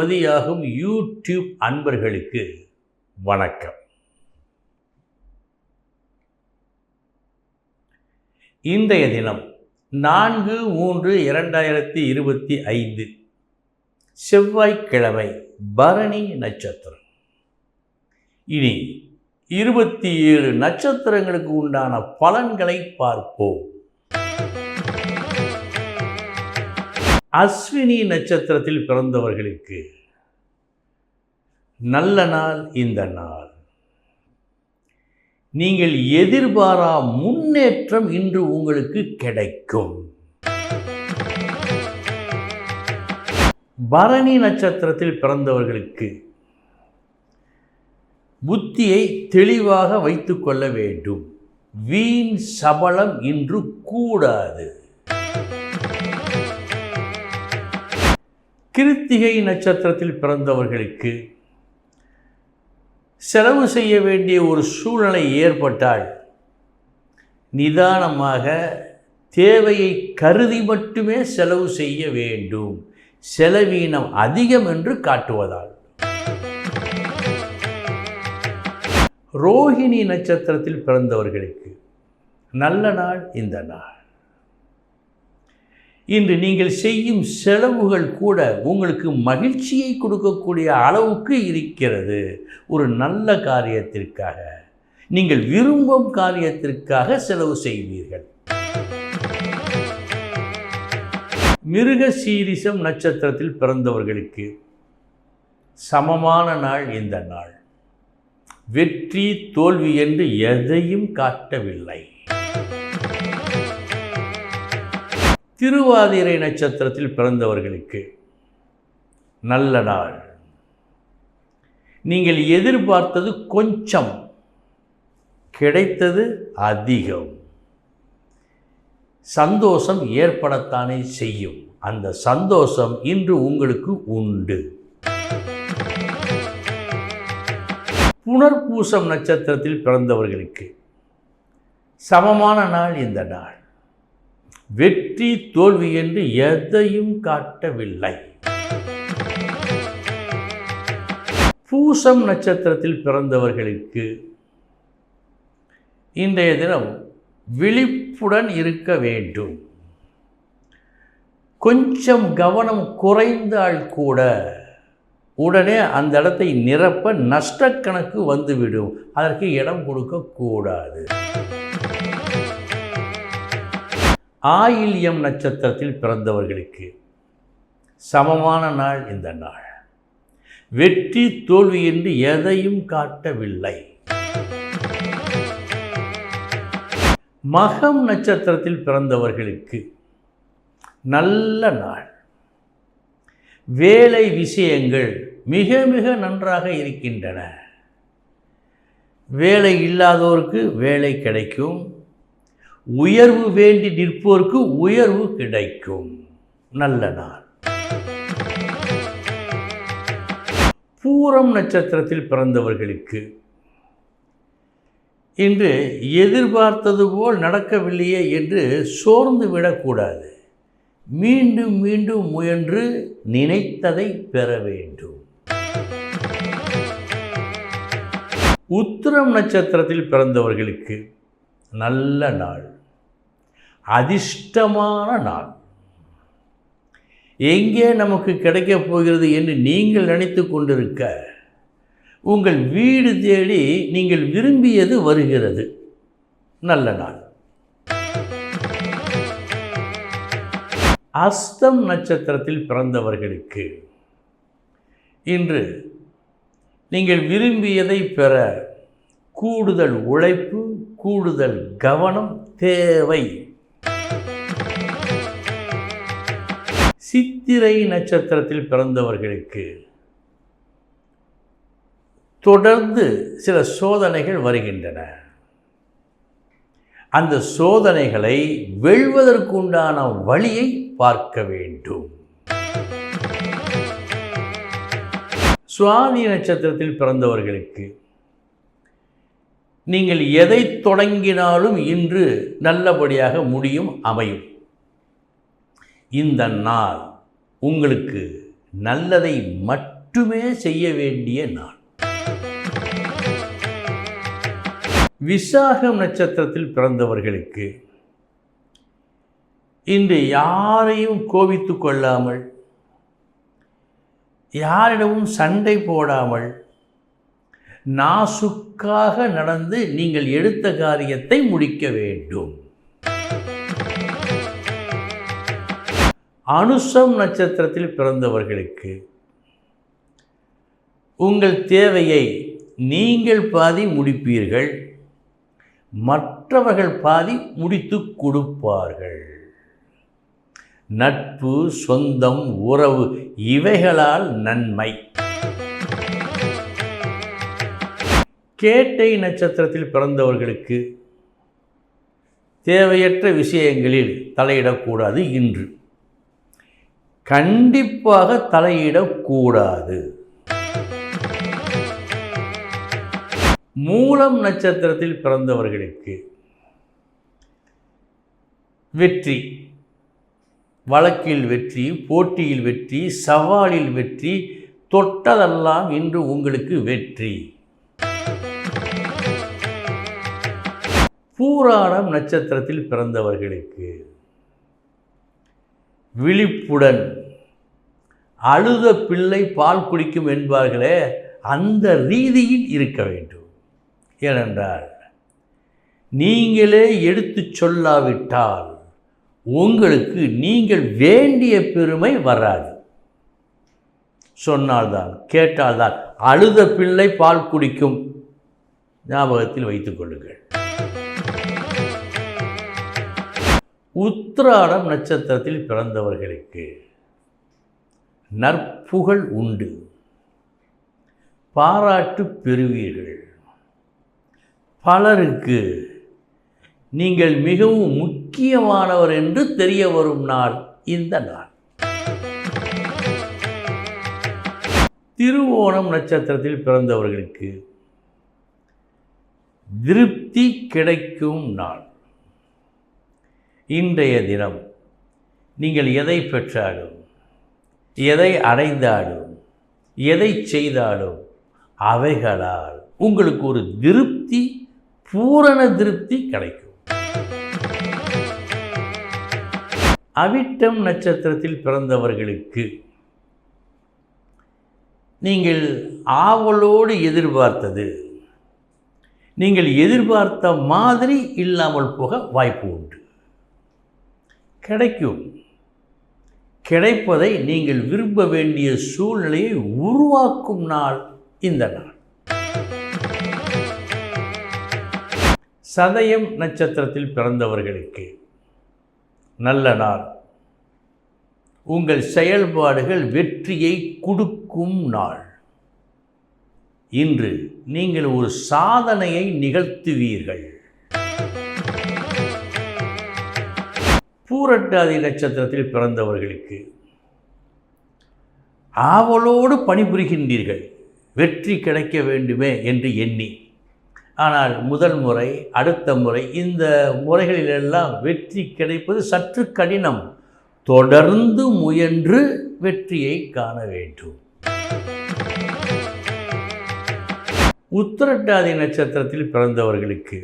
மதியாகும் YouTube அன்பர்களுக்கு வணக்கம். இன்றைய தினம் நான்கு மூன்று இரண்டாயிரத்தி இருபத்தி ஐந்து செவ்வாய்க்கிழமை பரணி நட்சத்திரம். இனி இருபத்தி ஏழு நட்சத்திரங்களுக்கு உண்டான பலன்களை பார்ப்போம். அஸ்வினி நட்சத்திரத்தில் பிறந்தவர்களுக்கு நல்ல நாள் இந்த நாள். நீங்கள் எதிர்பாரா முன்னேற்றம் இன்று உங்களுக்கு கிடைக்கும். பரணி நட்சத்திரத்தில் பிறந்தவர்களுக்கு புத்தியை தெளிவாக வைத்துக்கொள்ள வேண்டும். வீண் சபலம் இன்று கூடாது. கிருத்திகை நட்சத்திரத்தில் பிறந்தவர்களுக்கு செலவு செய்ய வேண்டிய ஒரு சூழ்நிலை ஏற்பட்டால் நிதானமாக தேவையை கருதி மட்டுமே செலவு செய்ய வேண்டும். செலவீனம் அதிகம் என்று காட்டுவதால். ரோஹிணி நட்சத்திரத்தில் பிறந்தவர்களுக்கு நல்ல நாள் இந்த நாள். இன்று நீங்கள் செய்யும் செலவுகள் கூட உங்களுக்கு மகிழ்ச்சியை கொடுக்கக்கூடிய அளவுக்கு இருக்கிறது. ஒரு நல்ல காரியத்திற்காக. நீங்கள் விரும்பும் காரியத்திற்காக செலவு செய்வீர்கள். மிருக சீரிசம் நட்சத்திரத்தில் பிறந்தவர்களுக்கு சமமான நாள் இந்த நாள். வெற்றி தோல்வி என்று எதையும் காட்டவில்லை. திருவாதிரை நட்சத்திரத்தில் பிறந்தவர்களுக்கு நல்ல நாள். நீங்கள் எதிர்பார்த்தது கொஞ்சம் கிடைத்தது அதிகம். சந்தோஷம் ஏற்படத்தானே செய்யும். அந்த சந்தோஷம் இன்று உங்களுக்கு உண்டு. புனர்பூசம் நட்சத்திரத்தில் பிறந்தவர்களுக்கு சமமான நாள் இந்த நாள். வெற்றி தோல்வி என்று எதையும் காட்டவில்லை. பூசம் நட்சத்திரத்தில் பிறந்தவர்களுக்கு இன்றைய தினம் விழிப்புடன் இருக்க வேண்டும். கொஞ்சம் கவனம் குறைந்தால் கூட உடனே அந்த இடத்தை நிரப்ப நஷ்டக்கணக்கு வந்துவிடும். அதற்கு இடம் கொடுக்கக்கூடாது. ஆயில்யம் நட்சத்திரத்தில் பிறந்தவர்களுக்கு சமமான நாள் இந்த நாள். வெற்றி தோல்வி என்று எதையும் காட்டவில்லை. மகம் நட்சத்திரத்தில் பிறந்தவர்களுக்கு நல்ல நாள். வேலை விஷயங்கள் மிக மிக நன்றாக இருக்கின்றன. வேலை இல்லாதோருக்கு வேலை கிடைக்கும். உயர்வு வேண்டி நிற்போருக்கு உயர்வு கிடைக்கும். நல்ல நாள். பூரம் நட்சத்திரத்தில் பிறந்தவர்களுக்கு இன்று எதிர்பார்த்தது போல் நடக்கவில்லையே என்று சோர்ந்து விடக்கூடாது. மீண்டும் மீண்டும் முயன்று நினைத்ததை பெற வேண்டும். உத்திரம் நட்சத்திரத்தில் பிறந்தவர்களுக்கு நல்ல நாள். அதிர்ஷ்டமான நாள். எங்கே நமக்கு கிடைக்கப் போகிறது என்று நீங்கள் நினைத்து கொண்டிருக்க உங்கள் வீடு தேடி நீங்கள் விரும்பியது வருகிறது. நல்ல நாள். அஸ்தம் நட்சத்திரத்தில் பிறந்தவர்களுக்கு இன்று நீங்கள் விரும்பியதை பெற கூடுதல் உழைப்பு கூடுதல் கவனம் தேவை. சித்திரை நட்சத்திரத்தில் பிறந்தவர்களுக்கு தொடர்ந்து சில சோதனைகள் வருகின்றன. அந்த சோதனைகளை வெல்வதற்குண்டான வழியை பார்க்க வேண்டும். சுவாதி நட்சத்திரத்தில் பிறந்தவர்களுக்கு நீங்கள் எதை தொடங்கினாலும் இன்று நல்லபடியாக முடியும் அமையும். இந்த நாள் உங்களுக்கு நல்லதை மட்டுமே செய்ய வேண்டிய நாள். விசாகம் நட்சத்திரத்தில் பிறந்தவர்களுக்கு இன்று யாரையும் கோபித்து கொள்ளாமல் யாரிடமும் சண்டை போடாமல் நாசுக்காக நடந்து நீங்கள் எடுத்த காரியத்தை முடிக்க வேண்டும். அனுஷம் நட்சத்திரத்தில் பிறந்தவர்களுக்கு உங்கள் தேவையை நீங்கள் பாதி முடிப்பீர்கள் மற்றவர்கள் பாதி முடித்து கொடுப்பார்கள். நட்பு சொந்தம் உறவு இவைகளால் நன்மை. கேட்டை நட்சத்திரத்தில் பிறந்தவர்களுக்கு தேவையற்ற விஷயங்களில் தலையிடக்கூடாது இன்று. கண்டிப்பாக தலையிடக்கூடாது. மூலம் நட்சத்திரத்தில் பிறந்தவர்களுக்கு வெற்றி வழக்கில் வெற்றி போட்டியில் வெற்றி சவாலில் வெற்றி தொட்டதெல்லாம் இன்று உங்களுக்கு வெற்றி. பூராடம் நட்சத்திரத்தில் பிறந்தவர்களுக்கு விழிப்புடன் அழுத பிள்ளை பால் குடிக்கும் என்பார்களே அந்த ரீதியில் இருக்க வேண்டும். ஏனென்றால் நீங்களே எடுத்து சொல்லாவிட்டால் உங்களுக்கு நீங்கள் வேண்டிய பெருமை வராது. சொன்னால்தான் கேட்டால்தான் அழுத பிள்ளை பால் குடிக்கும். ஞாபகத்தில் வைத்துக் கொள்ளுங்கள். உத்திராடம் நட்சத்திரத்தில் பிறந்தவர்களுக்கு நற்புகழ் உண்டு. பாராட்டு பெறுவீர்கள். பலருக்கு நீங்கள் மிகவும் முக்கியமானவர் என்று தெரிய வரும் நாள் இந்த நாள். திருவோணம் நட்சத்திரத்தில் பிறந்தவர்களுக்கு திருப்தி கிடைக்கும் நாள். இன்றைய தினம் நீங்கள் எதை பெற்றாலும் எதை அடைந்தாலும் எதை செய்தாலும் அவைகளால் உங்களுக்கு ஒரு திருப்தி பூரண திருப்தி கிடைக்கும். அவிட்டம் நட்சத்திரத்தில் பிறந்தவர்களுக்கு நீங்கள் ஆவலோடு எதிர்பார்த்தது நீங்கள் எதிர்பார்த்த மாதிரி இல்லாமல் போக வாய்ப்பு உண்டு. கிடைக்கும். கிடைப்பதை நீங்கள் விரும்ப வேண்டிய சூழ்நிலையை உருவாக்கும் நாள் இந்த நாள். சதயம் நட்சத்திரத்தில் பிறந்தவர்களுக்கு நல்ல நாள். உங்கள் செயல்பாடுகள் வெற்றியை கொடுக்கும் நாள். இன்று நீங்கள் ஒரு சாதனையை நிகழ்த்துவீர்கள். பூரட்டாதி நட்சத்திரத்தில் பிறந்தவர்களுக்கு ஆவலோடு பணிபுரிகின்றீர்கள். வெற்றி கிடைக்க வேண்டுமே என்று எண்ணி. ஆனால் முதல் முறை அடுத்த முறை இந்த முறைகளிலெல்லாம் வெற்றி கிடைப்பது சற்று கடினம். தொடர்ந்து முயன்று வெற்றியை காண வேண்டும். உத்திரட்டாதி நட்சத்திரத்தில் பிறந்தவர்களுக்கு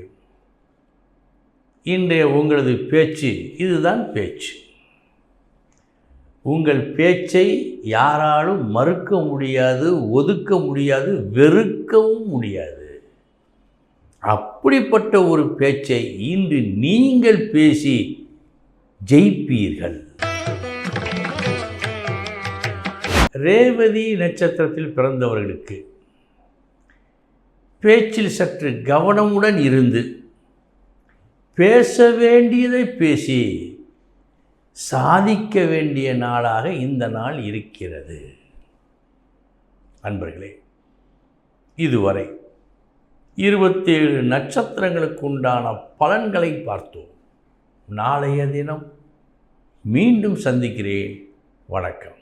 இன்றைய உங்களது பேச்சு இதுதான் பேச்சு. உங்கள் பேச்சை யாராலும் மறுக்க முடியாது ஒதுக்க முடியாது வெறுக்கவும் முடியாது. அப்படிப்பட்ட ஒரு பேச்சை இன்று நீங்கள் பேசி ஜெயிப்பீர்கள். ரேவதி நட்சத்திரத்தில் பிறந்தவர்களுக்கு பேச்சில் சற்று கவனமுடன் இருந்து பேச வேண்டியதை பேசி சாதிக்க வேண்டிய நாளாக இந்த நாள் இருக்கிறது. அன்பர்களே இதுவரை இருபத்தேழு நட்சத்திரங்களுக்கு உண்டான பலன்களை பார்த்தோம். நாளைய தினம் மீண்டும் சந்திக்கிறேன். வணக்கம்.